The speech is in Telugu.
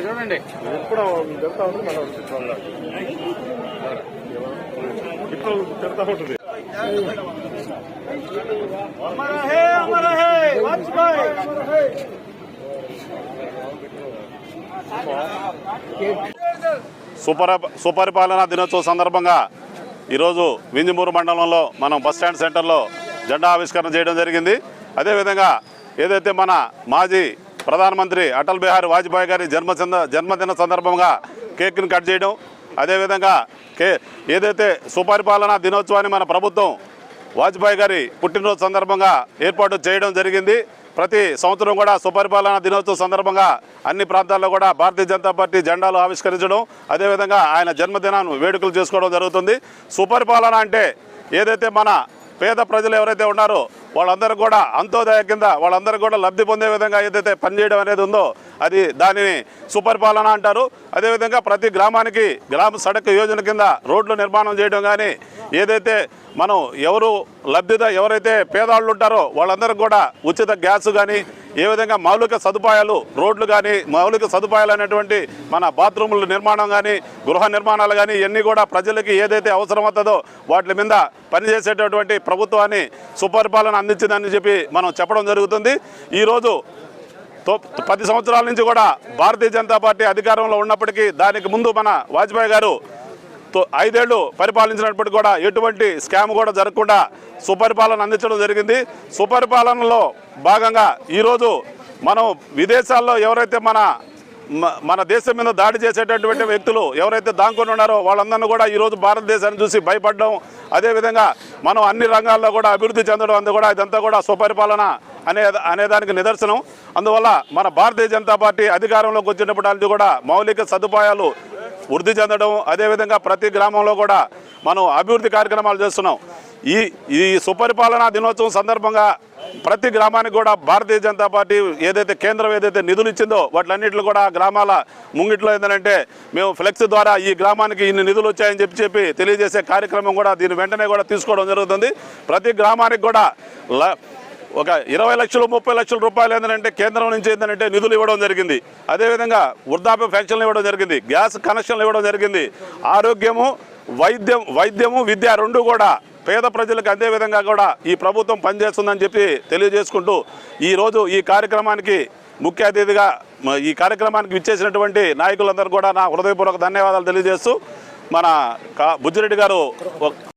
చూడండి ఎప్పుడు చెప్తా ఉంటుంది మళ్ళీ ఇప్పుడు చెప్తా ఉంటుంది సుపర సుపరిపాలన దినోత్సవం సందర్భంగా ఈరోజు వింజమూరు మండలంలో మనం బస్ స్టాండ్ సెంటర్లో జెండా ఆవిష్కరణ చేయడం జరిగింది. అదేవిధంగా ఏదైతే మన మాజీ ప్రధానమంత్రి అటల్ బిహారీ వాజ్పేయి గారి జన్మదిన జన్మదిన సందర్భంగా కేక్ను కట్ చేయడం అదేవిధంగా కే ఏదైతే సుపరిపాలన దినోత్సవాన్ని మన ప్రభుత్వం వాజ్పేయి గారి పుట్టినరోజు సందర్భంగా ఏర్పాటు చేయడం జరిగింది. ప్రతి సంవత్సరం కూడా సుపరిపాలన దినోత్సవం సందర్భంగా అన్ని ప్రాంతాల్లో కూడా భారతీయ జనతా పార్టీ జెండాలు ఆవిష్కరించడం అదేవిధంగా ఆయన జన్మదినాన్ని వేడుకలు చేసుకోవడం జరుగుతుంది. సుపరిపాలన అంటే ఏదైతే మన పేద ప్రజలు ఎవరైతే ఉన్నారో వాళ్ళందరూ కూడా అంత్యోదయ కింద వాళ్ళందరూ కూడా లబ్ధి పొందే విధంగా ఏదైతే పనిచేయడం అనేది ఉందో అది దానిని సుపరిపాలన అంటారు. అదేవిధంగా ప్రతి గ్రామానికి గ్రామ సడక్ యోజన కింద రోడ్లు నిర్మాణం చేయడం కానీ ఏదైతే మనం ఎవరు లబ్ధిద ఎవరైతే పేదవాళ్ళు ఉంటారో వాళ్ళందరూ కూడా ఉచిత గ్యాస్ కానీ ఏ విధంగా మౌలిక సదుపాయాలు రోడ్లు కానీ మౌలిక సదుపాయాలు అనేటువంటి మన బాత్రూముల నిర్మాణం కానీ గృహ నిర్మాణాలు కానీ ఇవన్నీ కూడా ప్రజలకి ఏదైతే అవసరమవుతుందో వాటి మీద పనిచేసేటటువంటి ప్రభుత్వాన్ని సుపరిపాలన అందించిందని చెప్పి మనం చెప్పడం జరుగుతుంది. ఈరోజు తో పది సంవత్సరాల నుంచి కూడా భారతీయ జనతా పార్టీ అధికారంలో ఉన్నప్పటికీ దానికి ముందు మన వాజ్పేయి గారు ఐదేళ్ళు పరిపాలించినప్పటికీ కూడా ఎటువంటి స్కామ్ కూడా జరగకుండా సుపరిపాలన అందించడం జరిగింది. సుపరిపాలనలో భాగంగా ఈరోజు మనం విదేశాల్లో ఎవరైతే మన మన దేశం మీద దాడి చేసేటటువంటి వ్యక్తులు ఎవరైతే దాంకొని ఉన్నారో వాళ్ళందరినీ కూడా ఈరోజు భారతదేశాన్ని చూసి భయపడడం అదేవిధంగా మనం అన్ని రంగాల్లో కూడా అభివృద్ధి చెందడం అందు కూడా ఇదంతా కూడా సుపరిపాలన అనే అనేదానికి నిదర్శనం. అందువల్ల మన భారతీయ జనతా పార్టీ అధికారంలోకి వచ్చినప్పటి కూడా మౌలిక సదుపాయాలు వృద్ధి చెందడం అదేవిధంగా ప్రతి గ్రామంలో కూడా మనం అభివృద్ధి కార్యక్రమాలు చేస్తున్నాం. ఈ ఈ సుపరిపాలనా దినోత్సవం సందర్భంగా ప్రతి గ్రామానికి కూడా భారతీయ జనతా పార్టీ ఏదైతే కేంద్రం ఏదైతే నిధులు ఇచ్చిందో వాటిలన్నింటిలో కూడా గ్రామాల ముంగిట్లో ఏంటంటే మేము ఫ్లెక్స్ ద్వారా ఈ గ్రామానికి ఇన్ని నిధులు వచ్చాయని చెప్పి చెప్పి తెలియజేసే కార్యక్రమం కూడా దీని వెంటనే కూడా తీసుకోవడం జరుగుతుంది. ప్రతి గ్రామానికి కూడా ల- ఒక ఇరవై లక్షలు ముప్పై లక్షల రూపాయలు ఏంటంటే కేంద్రం నుంచి ఏంటంటే నిధులు ఇవ్వడం జరిగింది. అదేవిధంగా వృద్ధాప్య పెన్షన్లు ఇవ్వడం జరిగింది. గ్యాస్ కనెక్షన్లు ఇవ్వడం జరిగింది. ఆరోగ్యము వైద్యం వైద్యము విద్య రెండు కూడా పేద ప్రజలకు అందే విధంగా కూడా ఈ ప్రభుత్వం పనిచేస్తుందని చెప్పి తెలియజేసుకుంటూ ఈరోజు ఈ కార్యక్రమానికి ముఖ్య అతిథిగా ఈ కార్యక్రమానికి విచ్చేసినటువంటి నాయకులందరూ కూడా నా హృదయపూర్వక ధన్యవాదాలు తెలియజేస్తూ మన కా బుజ్జిరెడ్డి గారు